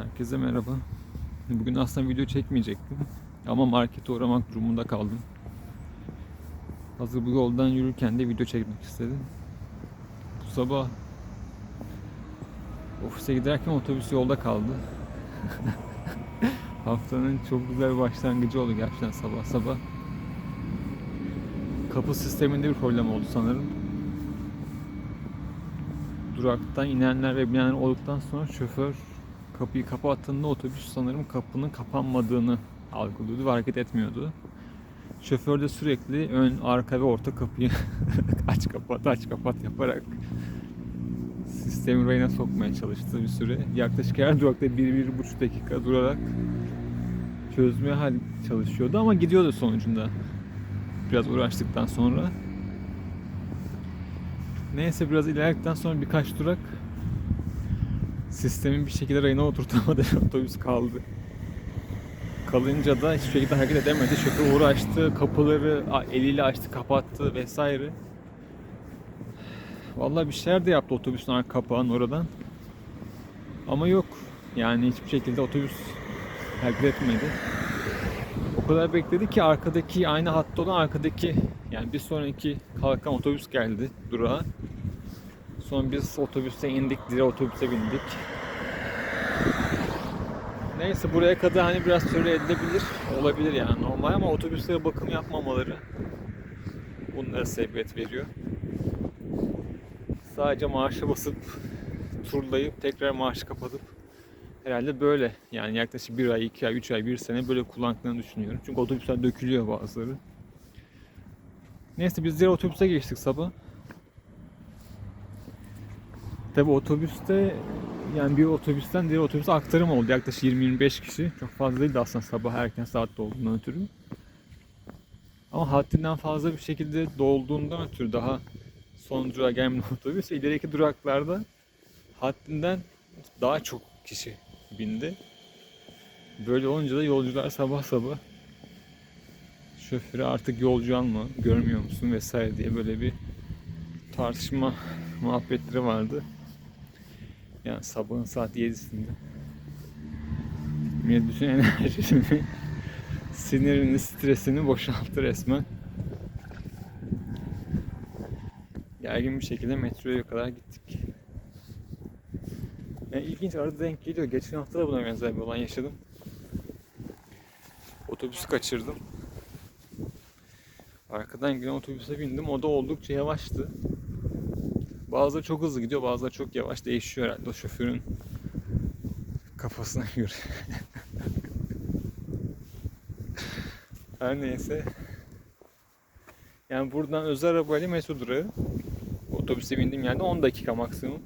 Herkese merhaba. Bugün aslında video çekmeyecektim. Ama markete uğramak durumunda kaldım. Hazır bu yoldan yürürken de video çekmek istedim. Bu sabah ofise giderken otobüs yolda kaldı. Haftanın çok güzel bir başlangıcı oldu gerçekten sabah sabah. Kapı sisteminde bir problem oldu sanırım. Duraktan inenler ve binenler olduktan sonra şoför kapıyı kapattığında otobüs sanırım kapının kapanmadığını algılıyordu ve hareket etmiyordu. Şoför de sürekli ön, arka ve orta kapıyı aç kapat aç kapat yaparak sistemi rayına sokmaya çalıştı bir süre. Yaklaşık her durakta 1-1,5 dakika durarak çözmeye hal çalışıyordu ama gidiyordu sonucunda. Biraz uğraştıktan sonra. Neyse biraz ilerledikten sonra birkaç durak sistemin bir şekilde rayına oturtamadı otobüs kaldı. Kalınca da hiçbir şekilde hareket edemedi. Şoför uğraştı, kapıları eliyle açtı, kapattı vesaire. Vallahi bir şeyler de yaptı otobüsün arka kapağının oradan. Ama yok. Yani hiçbir şekilde otobüs hareket etmedi. O kadar bekledi ki arkadaki aynı hatta olan arkadaki yani bir sonraki kalkan otobüs geldi durağa. Sonra biz otobüste indik, diğer otobüse bindik. Neyse buraya kadar hani biraz süre edilebilir, olabilir yani normal ama otobüslere bakım yapmamaları bunlara sebebiyet veriyor. Sadece marşa basıp turlayıp tekrar marşı kapatıp herhalde böyle yani yaklaşık bir ay, iki ay, üç ay, bir sene böyle kullandıklarını düşünüyorum. Çünkü otobüsler dökülüyor bazıları. Neyse biz diğer otobüse geçtik sabah. Tabi otobüste yani bir otobüsten diğer otobüse aktarım oldu. Yaklaşık 20-25 kişi. Çok fazla değildi aslında sabah erken saatte olduğundan ötürü. Ama haddinden fazla bir şekilde dolduğundan ötürü daha son durağa gelmedi otobüs. İleriki duraklarda haddinden daha çok kişi bindi. Böyle olunca da yolcular sabah sabah şoförü artık yolcu alma, görmüyor musun vesaire diye böyle bir tartışma muhabbetleri vardı. Yani sabahın saat 7'sinde. Millet bütün enerjisini, sinirini, stresini boşalttı resmen. Gergin bir şekilde metroya kadar gittik. Yani ilginç arada denk geliyor. Geçen hafta da buna benzer bir olay yaşadım. Otobüsü kaçırdım. Arkadan gelen otobüse bindim. O da oldukça yavaştı. Bazıları çok hızlı gidiyor, bazıları çok yavaş değişiyor herhalde o şoförün kafasına göre. Her neyse. Yani buradan özel arabayla metro durağı. Otobüse bindiğim yerde 10 dakika maksimum.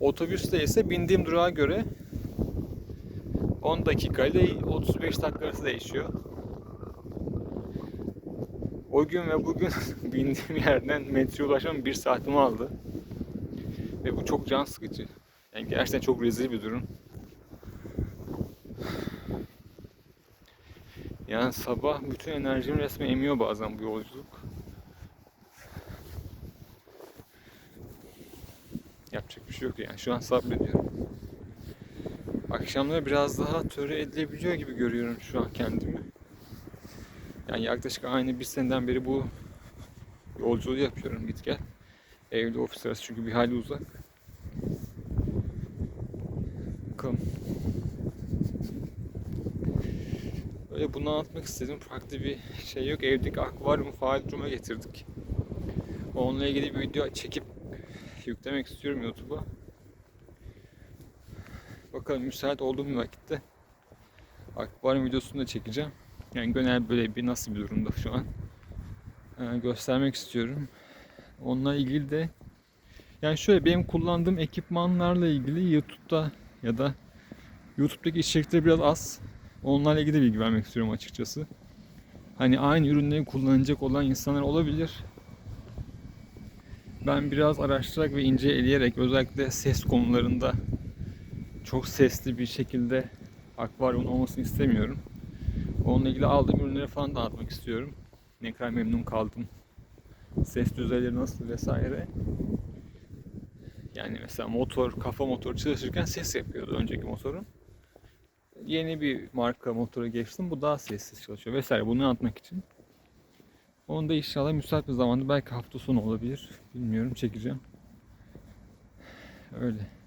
Otobüste ise bindiğim durağa göre 10 dakika ile 35 dakika arası değişiyor. O gün ve bugün bindiğim yerden metroya ulaşmam bir saatimi aldı. Ve bu çok can sıkıcı. Yani gerçekten çok rezil bir durum. Yani sabah bütün enerjimi resmen emiyor bazen bu yolculuk. Yapacak bir şey yok yani. Şu an sabrediyorum. Akşamları biraz daha töre edilebiliyor gibi görüyorum şu an kendimi. Yani yaklaşık aynı bir seneden beri bu yolculuğu yapıyorum git gel. Evde ofis arası çünkü bir hali uzak. Bakalım. Öyle bunu anlatmak istedim. Farklı bir şey yok. Evdeki akvaryumu faal duruma getirdik. Onunla ilgili bir video çekip yüklemek istiyorum YouTube'a. Bakalım müsait olduğum bir vakitte akvaryum videosunu da çekeceğim. Yani genel böyle bir nasıl bir durumda şu an ee, göstermek istiyorum. Onunla ilgili de yani şöyle benim kullandığım ekipmanlarla ilgili YouTube'da ya da YouTube'daki içerikleri biraz az. Onlarla ilgili bilgi vermek istiyorum açıkçası. Hani aynı ürünleri kullanacak olan insanlar olabilir. Ben biraz araştırarak ve ince eleyerek özellikle ses konularında çok sesli bir şekilde akvaryum olmasını istemiyorum. Onunla ilgili aldığım ürünleri falan dağıtmak istiyorum. Ne kadar memnun kaldım. Ses düzeyleri nasıl vesaire. Yani mesela motor, kafa motoru çalışırken ses yapıyordu önceki motorun. Yeni bir marka motora geçtim. Bu daha sessiz çalışıyor vesaire. Bunu anlatmak için. Onu da inşallah müsait bir zamanda belki hafta sonu olabilir. Bilmiyorum çekeceğim. Öyle.